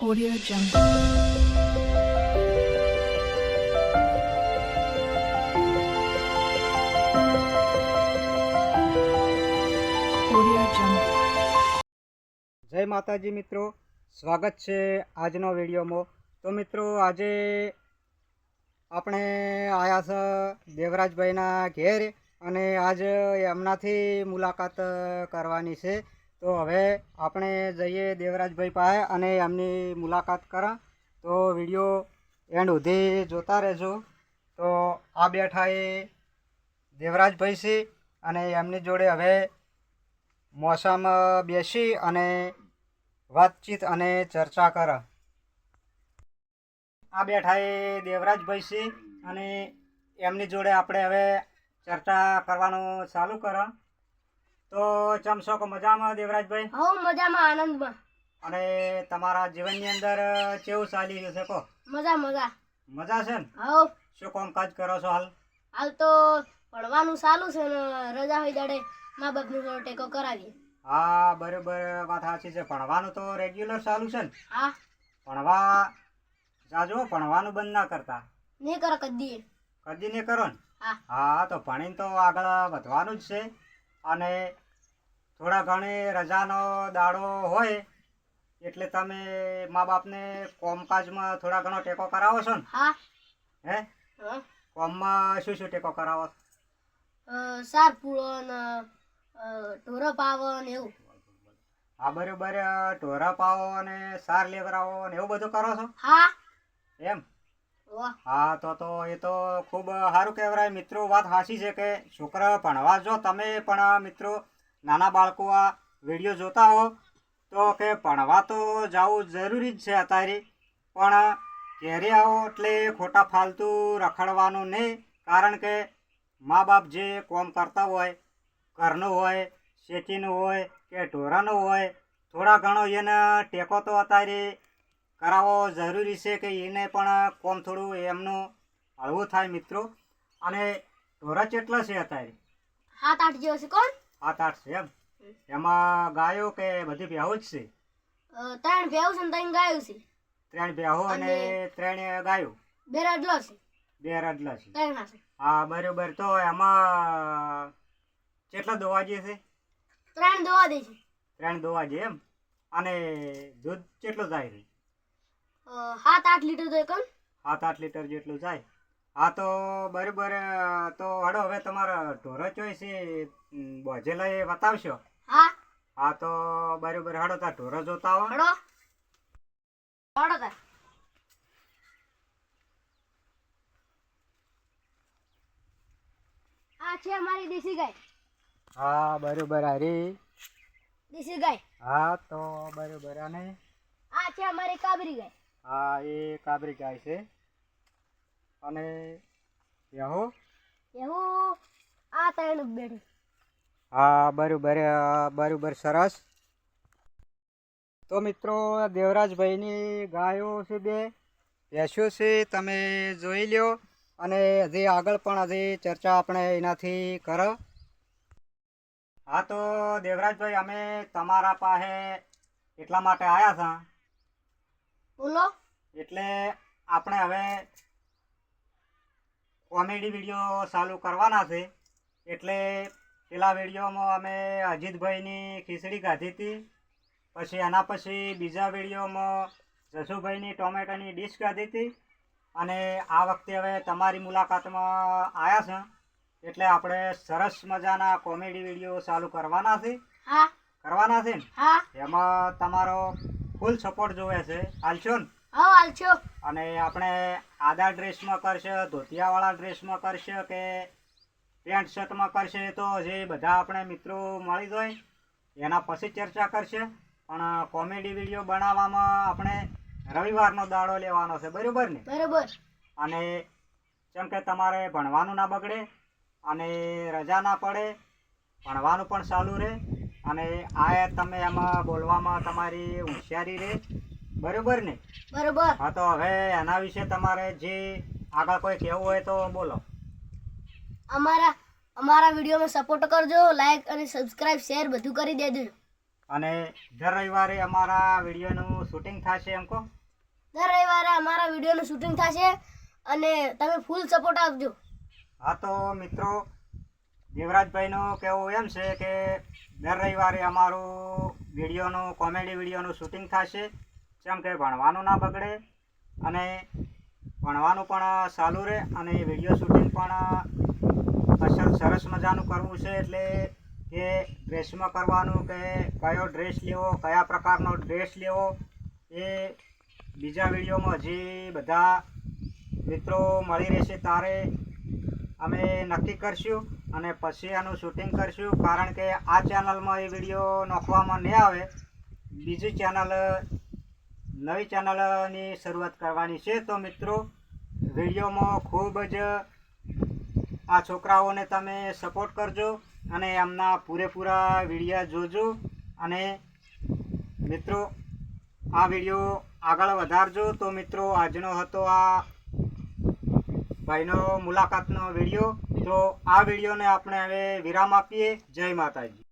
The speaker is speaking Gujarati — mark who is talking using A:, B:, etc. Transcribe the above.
A: Audio Jungle.
B: જય માતાજી મિત્રો, સ્વાગત છે આજનો વિડીયોમાં. તો મિત્રો, આજે આપણે આવ્યા છે દેવરાજભાઈના ઘેર અને આજ એમનાથી મુલાકાત કરવાની છે. તો હવે આપણે જઈએ દેવરાજભાઈ પાસે અને એમની મુલાકાત કરા. તો વીડિયો એન્ડ સુધી જોતા રહેજો. તો આ બેઠા એ દેવરાજભાઈ છે અને એમની જોડે હવે મોસમ બેસી અને વાતચીત અને ચર્ચા કર. આ બેઠા એ દેવરાજભાઈ છે અને એમની જોડે આપણે હવે ચર્ચા કરવાનું ચાલુ કર. તો ચમશો કે મજામાં દેવરાજભાઈ?
C: હો મજામાં આનંદમાં.
B: અને તમારા જીવનની અંદર કેવું ચાલી રહ્યું છે કો?
C: મજા મજા.
B: મજા છે ને?
C: હો.
B: શું કામકાજ કરો છો હાલ?
C: હાલ તો ભણવાનું ચાલુ છે ને રજા હોય દાડે મા બાપની થોડો ટેકો કરાવીએ.
B: હા બરોબર વાત સાચી છે. ભણવાનું તો રેગ્યુલર ચાલુ છે ને?
C: હા.
B: ભણવા જાજો ભણવાનું બંધ ના કરતા.
C: નહીં કરો કદી
B: કદી ને કરો ને?
C: હા.
B: હા તો ભણીને તો આગળ વધવાનું જ છે. અને થોડા ઘણી રજાનો દાડો હોય એટલે તમે મા બાપને કોમકાજમાં થોડા ઘણો ટેકો કરાવો છો ને?
C: હા.
B: હે? કોમમાં શું શું ટેકો કરાવો?
C: સાર પૂળો ને ઢોરો પાવો ને એવું.
B: હા બરોબર. ઢોરા પાવો અને સાર લેવરાવો ને એવું બધું કરો છો?
C: હા.
B: એમ? હા તો તો એ તો ખૂબ સારું કહેવાય. મિત્રો વાત સાચી છે કે છોકરા ભણવા જો તમે પણ મિત્રો નાના બાળકો આ વીડિયો જોતા હો, તો કે ભણવા તો જવું જરૂરી જ છે અત્યારે. પણ ઘેરે આવો એટલે ખોટા ફાલતુ રખડવાનું નહીં, કારણ કે મા બાપ જે કોમ કરતા હોય, ઘરનું હોય, શેઠીનું હોય કે ઢોરાનું હોય, થોડા ઘણો એને ટેકો તો અત્યારે કરાવવો જરૂરી છે કે એને પણ કોમ થોડું એમનું હળવું થાય મિત્રો. અને ઢોરા ચેટલા છે અત્યારે?
C: હાથ આઠ જેવો છે. કોણ?
B: સાત આઠ છે એમ. એમાં ગાયો કે બધી ભેહું જ છે?
C: ત્રણ ભેવું છે ત્રણ ગાયું છે.
B: ત્રણ ભેહું અને ત્રણ ગાયો?
C: બે રડલો છે.
B: બે રડલા છે.
C: ત્રણ છે.
B: હા બરોબર. તો એમાં કેટલા દોવાજી છે?
C: ત્રણ દોવા દે છે.
B: ત્રણ દોવાજી એમ. અને દૂધ કેટલું જાય છે?
C: સાત આઠ લીટર તો કોણ
B: સાત આઠ લીટર જેટલું જાય હા તો બરોબર તો હડો હવે તમારા ઢોરો ચોઈ છે લઈ બોજેલા બતાવશો
C: હા.
B: હા તો બરોબર હડો તા ઢોરો જોતા આવો.
C: હડો હડો આ છે અમારી દેશી ગાય.
B: હા બરોબર હરી.
C: દેશી ગાય.
B: હા તો બરોબર અને
C: આ છે અમારી કાબરી ગાય.
B: હા એ કાબરી ગાય છે. અને યહો
C: યહો આ ત્રણ બેઠું
B: હા બરોબર બરોબર સરસ. તો મિત્રો દેવરાજભાઈની ગાયો છે બે. ભેંસો છે તમે જોઈ લ્યો. અને હજી આગળ પણ હજી ચર્ચા આપણે એનાથી કરો. હા તો દેવરાજભાઈ અમે તમારા પાસે એટલા માટે આવ્યા હતા
C: બોલો.
B: એટલે આપણે હવે કોમેડી વીડિયો ચાલુ કરવાના છે. એટલે પેલા વિડીયોમાં અમે અજીતભાઈની ખીચડી ખાધી હતી. પછી એના પછી બીજા વિડીયોમાં જસુભાઈની ટોમેટોની ડીશ ખાધી હતી. અને આ વખતે હવે તમારી મુલાકાતમાં આવ્યા છે. એટલે આપણે સરસ મજાના કોમેડી વીડિયો ચાલુ કરવાના છે. કરવાના છે ને? એમાં તમારો ફૂલ સપોર્ટ જોવે છે. હાલશો ને?
C: હા હાલ છો.
B: અને આપણે આદા ડ્રેસમાં કરશે ધોતિયાવાળા ડ્રેસમાં કરશે કે પેન્ટ શર્ટમાં કરશે તો જે બધા આપણે મિત્રો મળી જાય એના પછી ચર્ચા કરશે. પણ કોમેડી વીડિયો બનાવવામાં આપણે રવિવારનો દાડો લેવાનો છે બરાબર ને?
C: બરાબર.
B: અને જેમ કે તમારે ભણવાનું ના બગડે અને રજા ના પડે ભણવાનું પણ ચાલુ રહે અને આ તમે એમાં બોલવામાં તમારી હોશિયારી રહે. બરાબર ને?
C: બરોબર.
B: હા તો હવે એના વિશે તમારે જે આગળ કોઈ કહેવું હોય તો બોલો.
C: અમારા અમારા વિડીયોમાં સપોર્ટ કરજો લાઈક અને સબસ્ક્રાઇબ શેર બધું કરી દેજો.
B: અને દર રવિવારે અમારા વિડીયોનું શૂટિંગ થશે એમ કહો.
C: દર રવિવારે અમારા વિડીયોનું શૂટિંગ થશે અને તમે ફૂલ સપોર્ટ આપજો.
B: હા તો મિત્રો દેવરાજભાઈનું કહેવું એમ છે કે દર રવિવારે અમારું વિડીયોનું કોમેડી વિડીયોનું શૂટિંગ થશે. જેમ કે ભણવાનું ના બગડે અને ભણવાનું પણ ચાલુ રહે અને વીડિયો શૂટિંગ પણ અસર સરસ મજાનું કરવું છે એટલે કે ડ્રેસમાં કરવાનું કે કયો ડ્રેસ લેવો, કયા પ્રકારનો ડ્રેસ લેવો, એ બીજા વિડીયોમાં હજી બધા મિત્રો મળી રહેશે તારે અમે નક્કી કરશું અને પછી આનું શૂટિંગ કરશું. કારણ કે આ ચેનલમાં એ વીડિયો નાખવામાં નહીં આવે. બીજી ચેનલ નવી ચેનલની શરૂઆત કરવાની છે. તો મિત્રો, વિડીયોમાં ખૂબ જ આ છોકરાઓને તમે સપોર્ટ કરજો અને એમના પૂરેપૂરા વિડીયા જોજો અને મિત્રો, આ વીડિયો આગળ વધારજો. તો મિત્રો, આજનો હતો આ ભાઈનો મુલાકાતનો વીડિયો. તો આ વિડીયોને આપણે હવે વિરામ આપીએ. જય માતાજી.